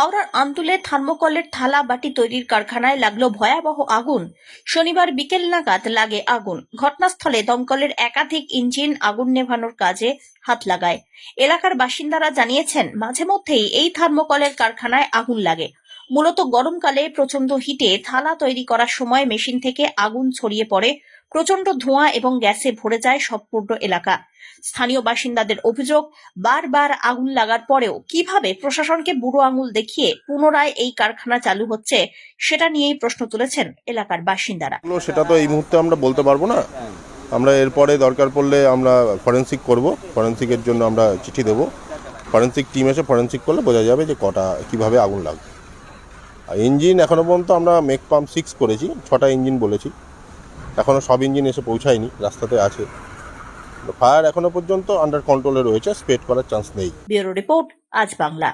হাওড়ার আন্তুলে থার্মোকলের থালা বাটি তৈরির কারখানায় লাগল ভয়াবহ আগুন। শনিবার বিকেল নাগাদ লাগে আগুন। ঘটনাস্থলে দমকলের একাধিক ইঞ্জিন আগুন নেভানোর কাজে হাত লাগায়। এলাকার বাসিন্দারা জানিয়েছেন, মাঝে মধ্যেই এই থার্মোকলের কারখানায় আগুন লাগে। মূলত গরমকালে প্রচণ্ড হিটে থালা তৈরি করার সময় মেশিন থেকে আগুন ছড়িয়ে পড়ে প্রচণ্ড ধোঁয়া এবং গ্যাসে ভরে যায় সম্পূর্ণ এলাকা। স্থানীয় বাসিন্দাদের অভিযোগ, বারবার আগুন লাগার পরেও কীভাবে প্রশাসনকে বুড়ো আঙুল দেখিয়ে পুনরায় এই কারখানা চালু হচ্ছে, সেটা নিয়েই প্রশ্ন তুলেছেন এলাকার বাসিন্দারা। সেটা তো এই মুহূর্তে আমরা বলতে পারব না। আমরা এরপরে দরকার পড়লে আমরা ফরেন্সিক করব, ফরেন্সিকের জন্য আমরা চিঠি দেবো। ফরেন্সিক টিম এসে ফরেন্সিক করলে বোঝা যাবে যে কটা, কীভাবে আগুন লাগবে। ইঞ্জিন এখনও পর্যন্ত আমরা মেক পাম্প সিক্স করেছি, ছটা ইঞ্জিন বলেছি। এখনও সব ইঞ্জিন এসে পৌঁছায়নি, রাস্তাতে আছে। ফায়ার এখনও পর্যন্ত আন্ডার কন্ট্রোলে রয়েছে স্প্রেড করার চান্স নেই। ব্যুরো রিপোর্ট, আজ বাংলা।